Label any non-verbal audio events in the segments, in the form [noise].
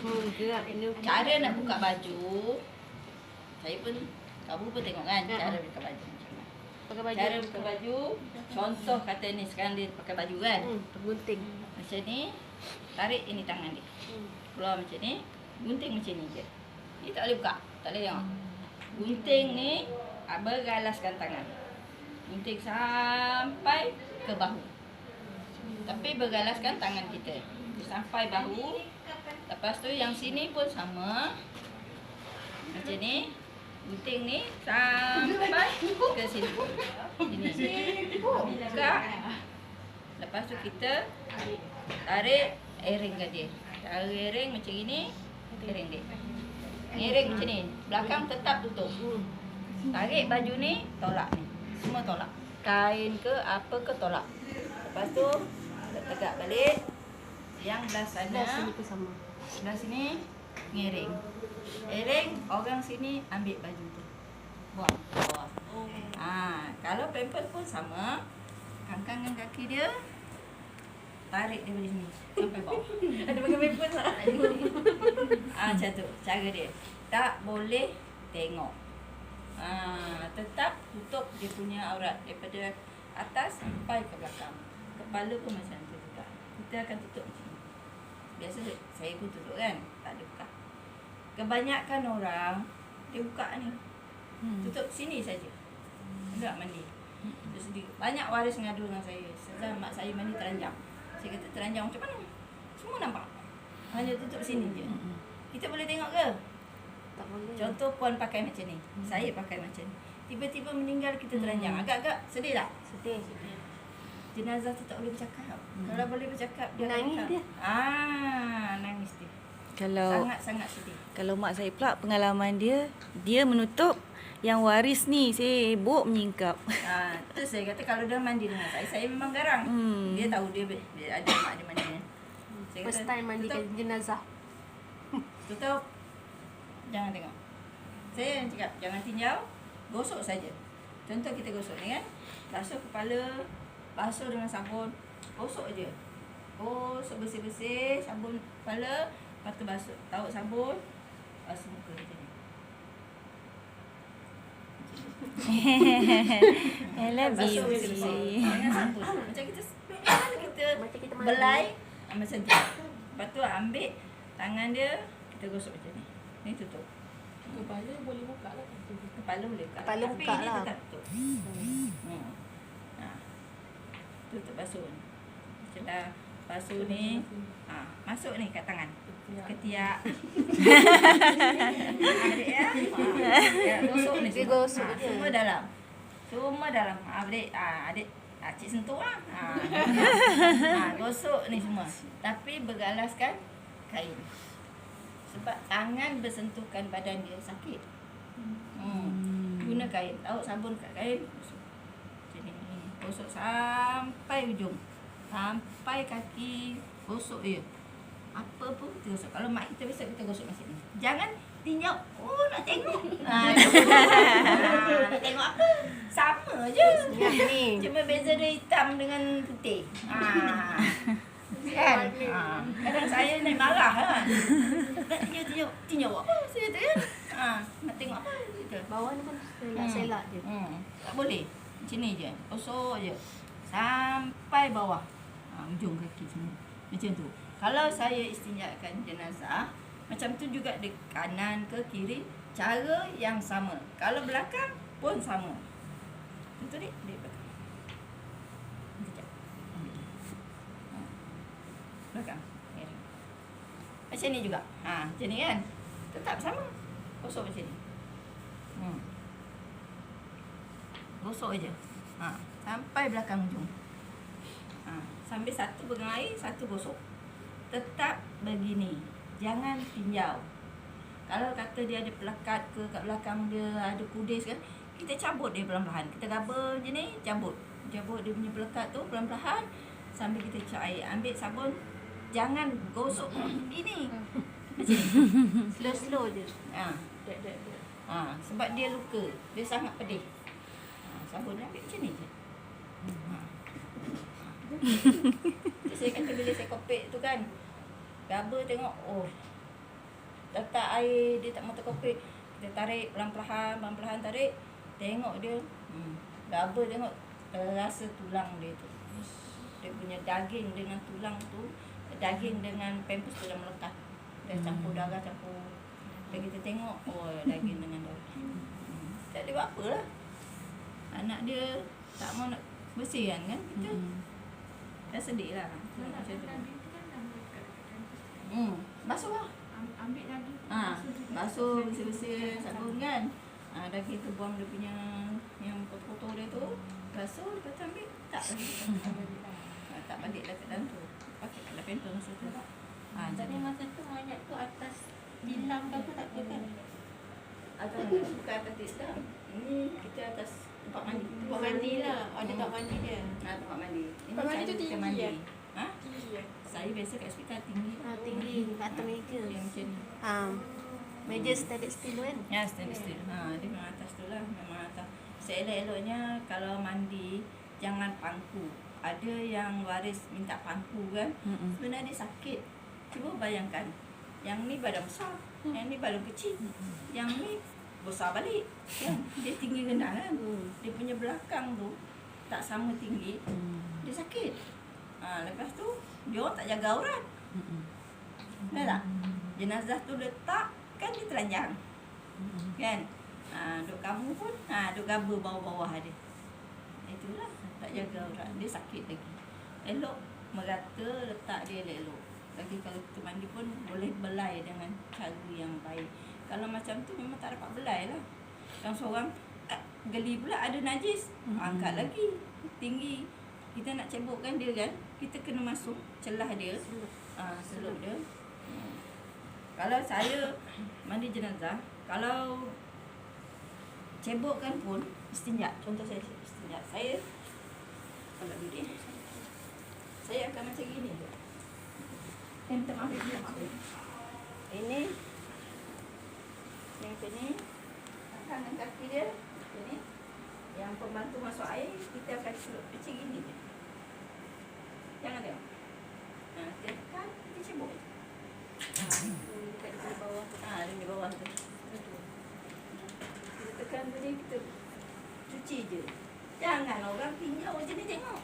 Hmm. Cara nak buka baju Saya pun Kamu pun tengok kan Ha. Cara buka baju macam mana Pakai baju. Cara buka baju Contoh kata ni Sekarang dia pakai baju kan Hmm, tergunting. Macam ni Tarik ini tangan dia Hmm. Keluar macam ni Gunting macam ni je Ni tak boleh buka Tak boleh tengok Gunting ni ah, Bergalaskan tangan Gunting sampai ke bahu Tapi bergalaskan tangan kita Sampai bahu Lepas tu yang sini pun sama Macam ni Gunting ni sampai ke sini Sini Buka Lepas tu kita tarik airing ke dia. Tarik airing macam ini, airing dia. Airing macam ni. Belakang tetap tutup. Tarik baju ni, tolak ni. Semua tolak. Kain ke apa ke tolak. Lepas tu tegak balik. Yang belah sana, Dah sini pun sama. Sebelah sini ngiring. Airing orang sini ambil baju tu. Buang bawah. Ah, kalau pampers pun sama. Kangkang dengan kaki dia tarik dia dari sini sampai bawah. [laughs] Ada pakai pampers tak? ah, macam tu cara dia. Tak boleh tengok. Ah, tetap tutup dia punya aurat daripada atas sampai ke belakang. Kepala pun macam tu juga. Kita akan tutup macam. Biasa saya pun tutup kan. Tak ada buka. Kebanyakan orang dia buka ni. Hmm. Tutup sini saja. Enggak mandi. Dia, banyak waris ngadu dengan saya. Sezam mak saya mandi teranjang. Saya kata teranjang macam mana? Semua nampak. Hanya tutup sini je. Hmm. Kita boleh tengok ke? Tak boleh. Contoh puan pakai macam ni. Saya pakai macam ni. Tiba-tiba meninggal kita teranjang. Hmm. Agak-agak sedih tak? Sedih. Jenazah tu tak boleh bercakap. Hmm. Kalau boleh bercakap dia Nangis dia. Ah, nangis dia. Kalau Sangat-sangat sedih. kalau mak saya pula pengalaman dia, dia menutup yang waris ni sibuk menyingkap. Ah, tu saya kata kalau dia mandi dengan saya, saya memang garang. Hmm. Dia tahu dia, dia ada mak dia mandi. Saya First time mandikan jenazah. Tutup. Jangan tengok. Saya yang cakap, jangan tinjau. Gosok saja. Contoh kita gosok ni kan. Basuh kepala. Basuh dengan sabun. Gosok je. Gosok bersih-bersih. Sabun kepala. Lepas tu basuh. Tahu sabun. Basuh muka macam ni. [laughs] Hello baby. bersih-bersih. Dengan sabun. Macam kita kita Macam kita mandi. belai. ah, Macam tu. Lepas tu ambil tangan dia. Kita gosok macam ni. Ni tutup. Kepala boleh buka lah. Kepala boleh buka. Kepala Tapi buka ini lah. tetap tutup. Hmm. Ha. Tutup basuh ni. Setelah basuh ni, ha, masuk ni kat tangan. Ketiak. adik [laughs] ya. Ha, ya, gosok ni. Dia semua. gosok ha. Semua dalam. Semua dalam. Ha, adik, ha, adik ha, cik sentuh lah. Ha. ha, gosok ni semua. Tapi bergalaskan kain. Sebab tangan bersentuhkan badan dia sakit. Hmm. Guna kain. Tahu sabun kat kain. Gosok. Sampai ujung. Sampai kaki. Gosok je. Apa pun kita gosok. Kalau mak kita biasa kita gosok macam ni. Jangan tinjau. Oh nak tengok. [laughs] Ha, nak tengok apa? Sama je. Cuma beza dia hitam dengan putih. Ha. [laughs] Kan? Ha. Kadang saya naik marah kan. Nak tinjau tinjau tinjau apa saya kan? Ha. Nak tengok apa. Bawah ni pun selak-selak je. Hmm. Tak boleh. Macam ni je. Kosok je. Sampai bawah. Ha, ujung kaki semua. Macam tu. Kalau saya istinjakkan jenazah, macam tu juga di kanan ke kiri, cara yang sama. Kalau belakang pun sama. Betul dek? Dek belakang. Ha. Belakang. Ya. Macam ni juga. Ha, macam ni kan? Tetap sama. Kosok macam ni. Hmm. Gosok je. Ha, sampai belakang ujung. Ha, sambil satu pegang air, satu gosok. Tetap begini. Jangan tinjau. Kalau kata dia ada pelekat ke kat belakang dia ada kudis kan, kita cabut dia pelan-pelan. Kita gaba je ni, cabut. Cabut dia punya pelekat tu pelan-pelan sambil kita cak air. Ambil sabun. Jangan gosok ini. Macam ni. [laughs] Slow-slow je. Ha. Ha, sebab dia luka. Dia sangat pedih. Sabun dia ambil macam ni je. Ha. Ha. saya kata bila saya kopek tu kan. Gaba tengok, oh. letak air dia tak mau terkopik. Kita tarik pelan-pelan, pelan-pelan tarik. Tengok dia. Hmm. Raba tengok rasa tulang dia tu. Dia punya daging dengan tulang tu, daging dengan pampers tu dah melekat. Dah campur darah, campur. Dan kita tengok, oh daging dengan darah. Hmm. Tak ada apa lah. Anak dia tak mau nak bersih kan, kan? Kita Mm. dah sedih lah. Nak Macam tu. Tu kan kampus. Hmm, basuh lah. Am- Ambil lagi. Ha, basuh bersih-bersih sabun kan. Ha, dah kita buang dia punya yang kotor-kotor dia tu. Basuh, lepas tu ambil. Tak lagi. ha, tak balik lah kat dalam tu. Pakai kat dalam tu masa tu. Ha, Tapi masa tu mayat tu atas bilang ke apa tak ke kan? atas bukan atas tidak. Ini kita atas tempat mandi. Tempat mandi lah. Ada Hmm. tempat mandi dia. Ha, tempat mandi. Ini Tempat mandi tu kita tinggi mandi. ya? Ha? Tinggi ya. Saya biasa kat hospital tinggi. Ha, tinggi atas meja. Yang macam ni. Ha. Meja stainless steel kan? Ya, stainless steel. Ha, dia memang atas tu lah. Memang atas. Seelok-eloknya kalau mandi, jangan pangku. Ada yang waris minta pangku kan. Mm-mm. Sebenarnya dia sakit. Cuba bayangkan. Yang ni badan besar. Yang ni badan kecil. Yang ni besar balik. Kan? Dia tinggi rendah kan. Hmm. Dia punya belakang tu tak sama tinggi. Mm. Dia sakit. Ha, lepas tu, dia orang tak jaga aurat. Dah tak? Jenazah tu letak, kan dia telanjang. Mm-mm. Kan? Ha, duk kamu pun, ha, duk gaba bawah-bawah dia. Itulah, tak jaga aurat. Dia sakit lagi. Elok merata letak dia elok-elok. Lagi kalau kita mandi pun boleh belai dengan cara yang baik. Kalau macam tu memang tak dapat belai lah. Yang seorang eh, geli pula ada najis. Angkat lagi. Tinggi. Kita nak cebokkan dia kan. Kita kena masuk celah dia. Ah, selup dia. Hmm. Kalau saya mandi jenazah, kalau cebokkan pun istinja. Contoh saya istinja. Saya kalau duduk saya akan macam gini maaf, minta maaf. Ini yang macam ni tangan kaki dia macam ni yang pembantu masuk air kita akan celup macam gini je. Jangan tengok. Ha, dia tekan, kita cebok. Ha, dekat di bawah. Ha, dia di bawah tu. Kita tekan tadi kita cuci je. Jangan orang tinjau je ni tengok.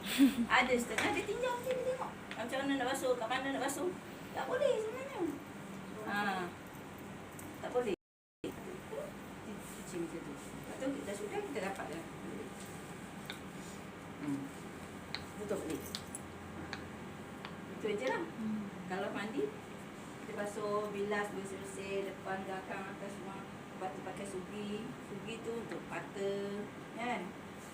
Ada setengah dia tinjau je ni tengok. Macam mana nak basuh, kat mana nak basuh. Tak boleh sebenarnya. Ha. Tak boleh. Cuci macam tu. Lepas tu kita sudah kita dapat dah. Hmm. Tutup balik. Itu je lah. Kalau mandi, kita basuh, bilas, bersih-bersih, depan, belakang, atas semua. Lepas tu pakai sugi. Sugi tu untuk mata, kan?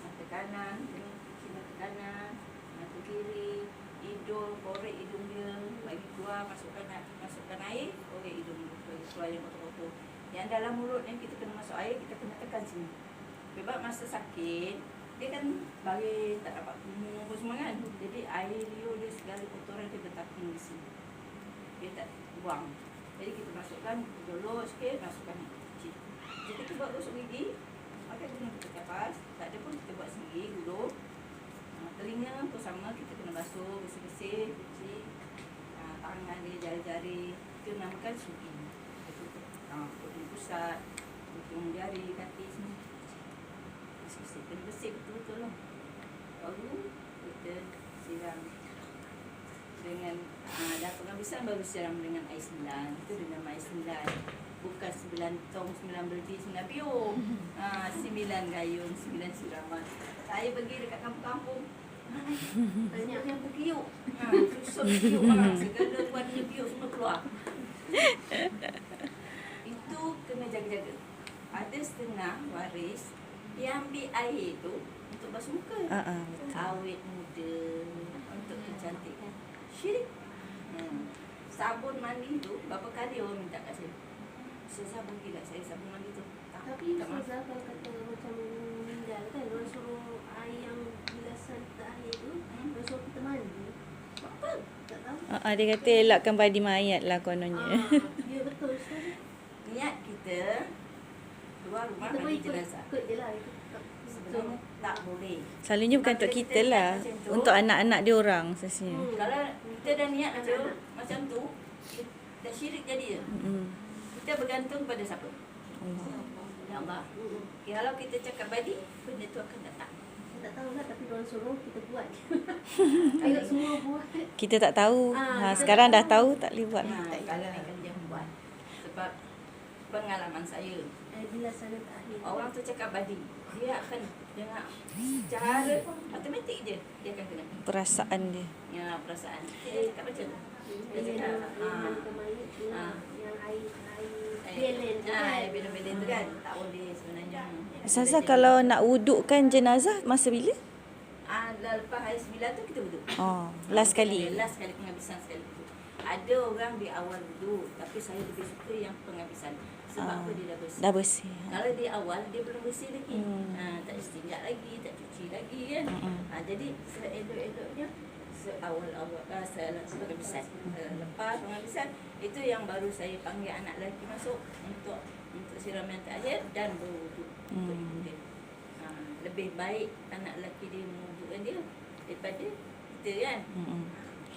Mata kanan, cuci mata kanan, mata kiri, hidung, korek hidung dia, bagi keluar, masukkan masukkan air, korek hidung bagi keluar yang kotor-kotor. Yang dalam mulut ni kita kena masuk air, kita kena tekan sini. Sebab masa sakit, dia kan bagi tak dapat kumur apa semua kan. Jadi air liur dia segala kotoran dia bertapung di sini. Dia tak buang. Jadi kita masukkan jolok sikit, masukkan air kecil. Jadi kita buat gosok gigi, guna kita kapas. Tak ada pun kita buat sendiri, gulung. Ha, telinga pun sama, kita kena basuh, bersih-bersih, cuci. Ha, tangan dia, jari-jari. Kita namakan sugi. Kita. Ha, ujung pusat, ujung jari, kaki semua. Bersih-bersih. Kena bersih betul-betul lah. Baru kita siram dengan uh, dah penghabisan baru siram dengan air sembilan. Itu dengan air sembilan. Bukan sembilan tong, sembilan berdi, sembilan piung. Ha, [laughs] sembilan gayung, sembilan siraman. Saya pergi dekat kampung-kampung. [laughs] Banyak yang berkiuk. Ha, susah berkiuk orang. Segala warna biuk semua keluar. [laughs] Itu kena jaga-jaga. Ada setengah waris dia ambil air tu untuk basuh muka. Ah, ah, betul. Awet muda untuk kecantikan. Syirik. Hmm. Sabun mandi tu berapa kali orang minta kat saya? Saya sabun gila saya sabun mandi tu. Tak, Tapi tak. Ustazah kalau kata macam meninggal kan, orang suruh air yang bilasan tak air tu, Hmm. orang suruh kita mandi. Apa? Tak tahu. Ah, ah, dia kata elakkan badi mayat lah kononnya. Ah, ya [laughs] betul Ustazah. Niat kita keluar rumah Kita mandi ikut, jenazah. ikut je lah. Ikut, Sebenarnya tak boleh. Selalunya bukan untuk kita kita lah. tu, Untuk anak-anak dia orang sesnya. Hmm. Kalau kita dah niat macam macam tu, dah syirik jadi je. Hmm. kita bergantung pada siapa? Allah. Ya Allah. Kalau kita cakap badi, benda tu akan datang. Tak tahu lah tapi orang suruh kita buat. [laughs] Ayo semua buat. Kita tak tahu. Ah, Ha, kita sekarang tak dah tahu tahu. tak boleh buat. Ha, kalau kalau jangan buat. Sebab pengalaman saya, bila sana tak akhir. orang tu cakap badi, dia akan dengar secara automatik je dia akan kena. Perasaan dia. Ya, perasaan. Dia cakap macam tu. Dia Dia cakap, nak ah. Ah. Yang air air eh, belen tu ah, kan. air tu kan. Tak boleh sebenarnya. Saza kalau nak wudukkan jenazah masa bila? Ah, lepas hari sembilan tu kita wuduk. Oh, last kali. Last kali penghabisan sekali. Ada orang di awal wuduk, tapi saya lebih suka yang penghabisan. Sebab Ah, apa dia dah bersih. Dah bersih. Kalau di awal dia belum bersih lagi. Hmm. Ha, tak istinjak lagi, tak cuci lagi kan. Ha, jadi seelok-eloknya seawal-awal uh, penghabisan. Uh, lepas penghabisan itu yang baru saya panggil anak lelaki masuk untuk untuk siram yang terakhir dan berwuduk untuk Hmm. ibu dia. Ha, lebih baik anak lelaki dia mewudukkan dia daripada kita kan. Mm-mm. Ha,